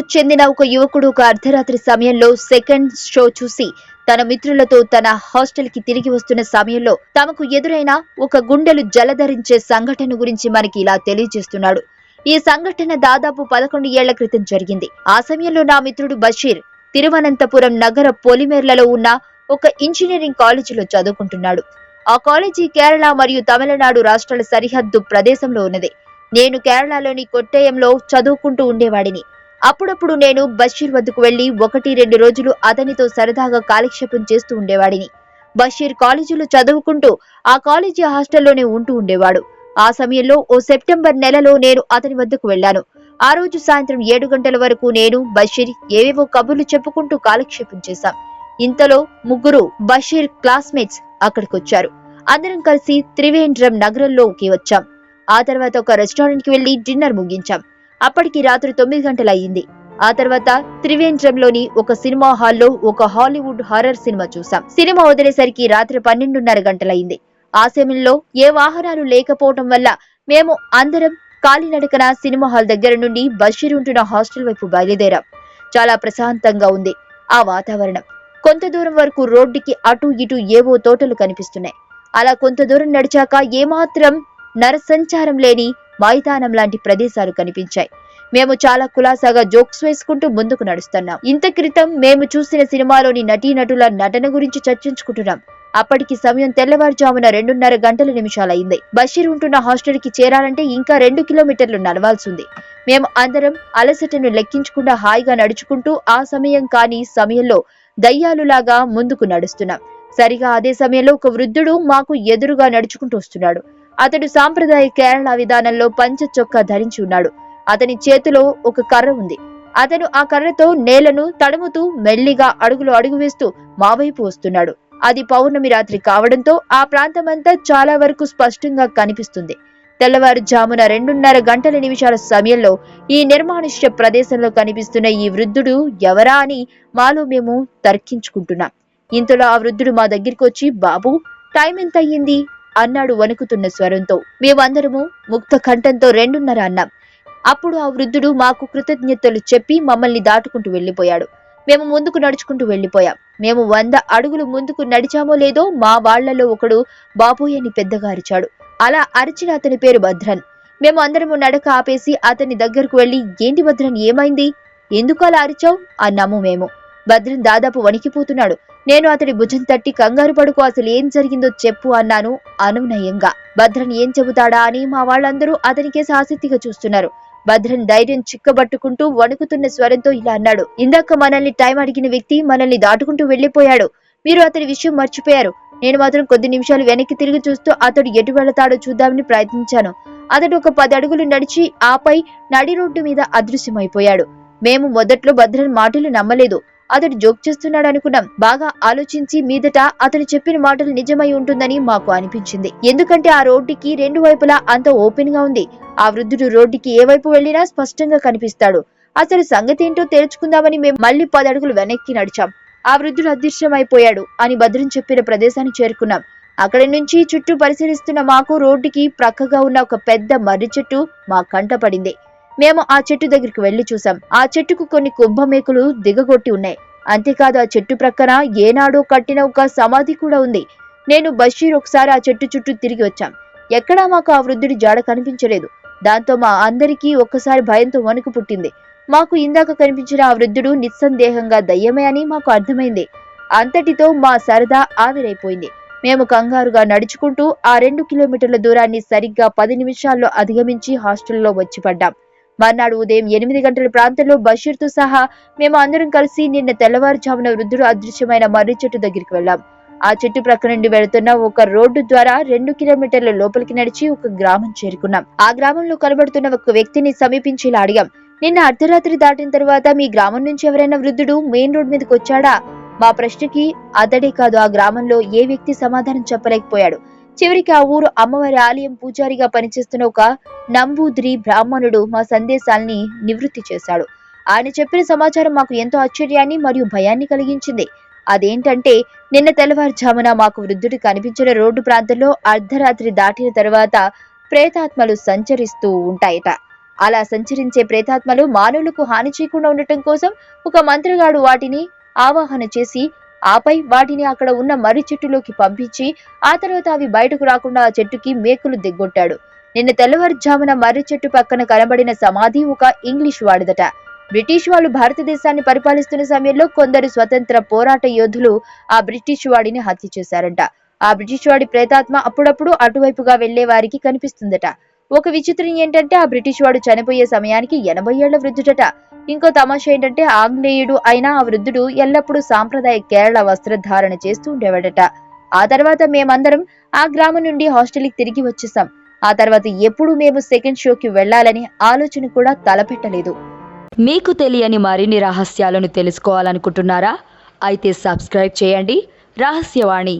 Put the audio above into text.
కు చెందిన ఒక యువకుడు ఒక అర్ధరాత్రి సమయంలో సెకండ్ షో చూసి తన మిత్రులతో తన హాస్టల్కి తిరిగి వస్తున్న సమయంలో తమకు ఎదురైన ఒక గుండెలు జలధరించే సంఘటన గురించి మనకి ఇలా తెలియజేస్తున్నాడు. ఈ సంఘటన దాదాపు పదకొండు ఏళ్ళ క్రితం జరిగింది. ఆ సమయంలో నా మిత్రుడు బషీర్ తిరువనంతపురం నగర పొలిమేర్లలో ఉన్న ఒక ఇంజనీరింగ్ కాలేజీలో చదువుకుంటున్నాడు. ఆ కాలేజీ కేరళ మరియు తమిళనాడు రాష్ట్రాల సరిహద్దు ప్రదేశంలో ఉన్నది. నేను కేరళలోని కొట్టయంలో చదువుకుంటూ ఉండేవాడిని. అప్పుడప్పుడు నేను బషీర్ వద్దకు వెళ్ళి ఒకటి రెండు రోజులు అతనితో సరదాగా కాలక్షేపం చేస్తూ ఉండేవాడిని. బషీర్ కాలేజీలో చదువుకుంటూ ఆ కాలేజీ హాస్టల్లోనే ఉంటూ ఉండేవాడు. ఆ సమయంలో ఓ సెప్టెంబర్ నెలలో నేను అతని వద్దకు వెళ్ళాను. ఆ రోజు సాయంత్రం ఏడు గంటల వరకు నేను బషీర్ ఏవేవో కబుర్లు చెప్పుకుంటూ కాలక్షేపం చేశాం. ఇంతలో ముగ్గురు బషీర్ క్లాస్మేట్స్ అక్కడికొచ్చారు. అందరం కలిసి త్రివేంద్రం నగరంలోకి వచ్చాం. ఆ తర్వాత ఒక రెస్టారెంట్కి వెళ్ళి డిన్నర్ ముగించాం. అప్పటికి రాత్రి తొమ్మిది గంటలయ్యింది. ఆ తర్వాత త్రివేంద్రంలోని ఒక సినిమా హాల్లో ఒక హాలీవుడ్ హారర్ సినిమా చూసాం సినిమా వదిలేసరికి రాత్రి పన్నెండున్నర గంటలయింది ఆ సమయంలో ఏ వాహనాలు లేకపోవటం వల్ల మేము అందరం కాలినడకన సినిమా హాల్ దగ్గర నుండి బషీర్ ఉంటున్న హాస్టల్ వైపు బయలుదేరాం. చాలా ప్రశాంతంగా ఉంది ఆ వాతావరణం. కొంత దూరం వరకు రోడ్డుకి అటు ఇటు ఏవో తోటలు కనిపిస్తున్నాయి. అలా కొంత దూరం నడిచాక ఏమాత్రం నరసంచారం లేని మైదానం లాంటి ప్రదేశాలు కనిపించాయి. మేము చాలా కులాసాగా జోక్స్ వేసుకుంటూ ముందుకు నడుస్తున్నాం. ఇంత క్రితం మేము చూసిన సినిమాలోని నటీనటుల నటన గురించి చర్చించుకుంటున్నాం. అప్పటికి సమయం తెల్లవారుజామున రెండున్నర గంటల నిమిషాలైంది. బషీర్ ఉంటున్న హాస్టల్కి చేరాలంటే ఇంకా రెండు కిలోమీటర్లు నడవాల్సింది. మేము అందరం అలసటను లెక్కించకుండా హాయిగా నడుచుకుంటూ ఆ సమయం కాని సమయంలో దయ్యాలులాగా ముందుకు నడుస్తున్నాం. సరిగా అదే సమయంలో ఒక వృద్ధుడు మాకు ఎదురుగా నడుచుకుంటూ వస్తున్నాడు. అతడు సాంప్రదాయ కేరళ విధానంలో పంచ చొక్కా ధరించి ఉన్నాడు. అతని చేతిలో ఒక కర్ర ఉంది. అతను ఆ కర్రతో నేలను తడుముతూ మెల్లిగా అడుగులు అడుగు వేస్తూ మా వైపు వస్తున్నాడు. అది పౌర్ణమి రాత్రి కావడంతో ఆ ప్రాంతమంతా చాలా వరకు స్పష్టంగా కనిపిస్తుంది. తెల్లవారుజామున రెండున్నర గంటల నిమిషాల సమయంలో ఈ నిర్మానుష్య ప్రదేశంలో కనిపిస్తున్న ఈ వృద్ధుడు ఎవరా అని మాలో మేము తర్కించుకుంటున్నాం. ఇంతలో ఆ వృద్ధుడు మా దగ్గరికి వచ్చి బాబు టైం ఎంత అయ్యింది అన్నాడు వణుకుతున్న స్వరంతో. మేమందరము ముక్త కంఠంతో రెండున్నర అన్నాం. అప్పుడు ఆ వృద్ధుడు మాకు కృతజ్ఞతలు చెప్పి మమ్మల్ని దాటుకుంటూ వెళ్ళిపోయాడు. మేము ముందుకు నడుచుకుంటూ వెళ్ళిపోయాం. మేము వంద అడుగులు ముందుకు నడిచామో లేదో మా వాళ్ళలో ఒకడు బాబోయ్ అని పెద్దగా అరిచాడు అలా అరిచిన అతని పేరు భద్రన్. మేము అందరము నడక ఆపేసి అతని దగ్గరకు వెళ్ళి ఏంటి భద్రన్ ఏమైంది? ఎందుకు అలా అరిచావు? అన్నాము మేము. భద్రం దాదాపు వణికిపోతున్నాడు. నేను అతడి భుజం తట్టి కంగారు పడుకో అసలు ఏం జరిగిందో చెప్పు అన్నాను అనునయంగా. భద్రన్ ఏం చెబుతాడా అని మా వాళ్ళందరూ అతనికేసి ఆసక్తిగా చూస్తున్నారు. భద్రన్ ధైర్యం చిక్కబట్టుకుంటూ వణుకుతున్న స్వరంతో ఇలా అన్నాడు. ఇందాక మనల్ని టైం అడిగిన వ్యక్తి మనల్ని దాటుకుంటూ వెళ్ళిపోయాడు మీరు అతడి విషయం మర్చిపోయారు. నేను మాత్రం కొద్ది నిమిషాలు వెనక్కి తిరిగి చూస్తూ అతడు ఎటు వెళతాడో చూద్దామని ప్రయత్నించాను. అతడు ఒక పది అడుగులు నడిచి ఆపై నడి రోడ్డు మీద అదృశ్యమైపోయాడు. మేము మొదట్లో భద్రన్ మాటలు నమ్మలేదు. అతడు జోక్ చేస్తున్నాడు అనుకున్నాం. బాగా ఆలోచించి మీదట అతను చెప్పిన మాటలు నిజమై ఉంటుందని మాకు అనిపించింది. ఎందుకంటే ఆ రోడ్డుకి రెండు వైపులా అంత ఓపెన్గా ఉంది. ఆ వృద్ధుడు రోడ్డుకి ఏ వైపు వెళ్ళినా స్పష్టంగా కనిపిస్తాడు. అసలు సంగతి ఏంటో తెలుసుకుందామని మేము మళ్ళీ పది అడుగులు వెనక్కి నడిచాం. ఆ వృద్ధుడు అదృశ్యమైపోయాడు అని భద్రం చెప్పిన ప్రదేశాన్ని చేరుకున్నాం. అక్కడి నుంచి చుట్టూ పరిశీలిస్తున్న మాకు రోడ్డుకి ప్రక్కగా ఉన్న ఒక పెద్ద మర్రి చెట్టు మా కంట పడింది. మేము ఆ చెట్టు దగ్గరికి వెళ్ళి చూసాం ఆ చెట్టుకు కొన్ని కుంభమేకులు దిగగొట్టి ఉన్నాయి. అంతేకాదు ఆ చెట్టు ప్రక్కన ఏనాడో కట్టిన ఒక సమాధి కూడా ఉంది. నేను బషీర్ ఒకసారి ఆ చెట్టు చుట్టూ తిరిగి వచ్చాం. ఎక్కడా మాకు ఆ వృద్ధుడి జాడ కనిపించలేదు. దాంతో మా అందరికీ ఒక్కసారి భయంతో వణుకు పుట్టింది. మాకు ఇందాక కనిపించిన ఆ వృద్ధుడు నిస్సందేహంగా దయ్యమే అని మాకు అర్థమైంది. అంతటితో మా సరదా ఆవిరైపోయింది. మేము కంగారుగా నడుచుకుంటూ ఆ రెండు కిలోమీటర్ల దూరాన్ని సరిగ్గా పది నిమిషాల్లో అధిగమించి హాస్టల్లో వచ్చి పడ్డాం. మర్నాడు ఉదయం ఎనిమిది గంటల ప్రాంతంలో బషీర్తో సహా మేము అందరం కలిసి నిన్న తెల్లవారుజామున వృద్ధుడు అదృశ్యమైన మర్రి చెట్టు దగ్గరికి వెళ్ళాం. ఆ చెట్టు ప్రక్క నుండి వెళుతున్న ఒక రోడ్డు ద్వారా రెండు కిలోమీటర్ల లోపలికి నడిచి ఒక గ్రామం చేరుకున్నాం. ఆ గ్రామంలో కనబడుతున్న ఒక వ్యక్తిని సమీపించి అడిగాం. నిన్న అర్ధరాత్రి దాటిన తర్వాత మీ గ్రామం నుంచి ఎవరైనా వృద్ధుడు మెయిన్ రోడ్ మీదకి వచ్చాడా? మా ప్రశ్నకి అతడే కాదు ఆ గ్రామంలో ఏ వ్యక్తి సమాధానం చెప్పలేకపోయాడు. చివరికి ఆ ఊరు అమ్మవారి ఆలయం పూజారిగా పనిచేస్తున్న ఒక నంబూద్రి బ్రాహ్మణుడు మా సందేశాల్ని నివృత్తి చేశాడు. ఆయన చెప్పిన సమాచారం మాకు ఎంతో ఆశ్చర్యాన్ని మరియు భయాన్ని కలిగించింది. అదేంటంటే నిన్న తెల్లవారుజామున మాకు వృద్ధుడు కనిపించిన రోడ్డు ప్రాంతంలో అర్ధరాత్రి దాటిన తర్వాత ప్రేతాత్మలు సంచరిస్తూ ఉంటాయట. అలా సంచరించే ప్రేతాత్మలు మానవులకు హాని చేయకుండా ఉండటం కోసం ఒక మంత్రగాడు వాటిని ఆవాహన చేసి ఆపై వాటిని అక్కడ ఉన్న మర్రి చెట్టులోకి పంపించి ఆ తర్వాత అవి బయటకు రాకుండా ఆ చెట్టుకి మేకులు దిగ్గొట్టాడు. నిన్న తెల్లవారుజామున మర్రి చెట్టు పక్కన కనబడిన సమాధి ఒక ఇంగ్లీష్ వాడిదట. బ్రిటిష్ వాళ్ళు భారతదేశాన్ని పరిపాలిస్తున్న సమయంలో కొందరు స్వతంత్ర పోరాట యోధులు ఆ బ్రిటిష్ వాడిని హత్య చేశారంట. ఆ బ్రిటిష్ వాడి ప్రేతాత్మ అప్పుడప్పుడు అటువైపుగా వెళ్ళే వారికి కనిపిస్తుందట. ఒక విచిత్రం ఏంటంటే ఆ బ్రిటిష్ వాడు చనిపోయే సమయానికి ఎనభై ఏళ్ళ వృద్ధుడట. ఇంకో తమాషా ఏంటంటే ఆంగ్లేయుడు అయిన ఆ వృద్ధుడు ఎల్లప్పుడూ సాంప్రదాయ కేరళ వస్త్రధారణ చేస్తూ ఉండేవాడట. ఆ తర్వాత మేమందరం ఆ గ్రామం నుండి హాస్టల్కి తిరిగి వచ్చేసాం ఆ తర్వాత ఎప్పుడు మేము సెకండ్ షోకి వెళ్ళాలని ఆలోచన కూడా తలపెట్టలేదు. మీకు తెలియని మరిన్ని రహస్యాలను తెలుసుకోవాలనుకుంటున్నారా? అయితే సబ్స్క్రైబ్ చేయండి. రహస్యవాణి.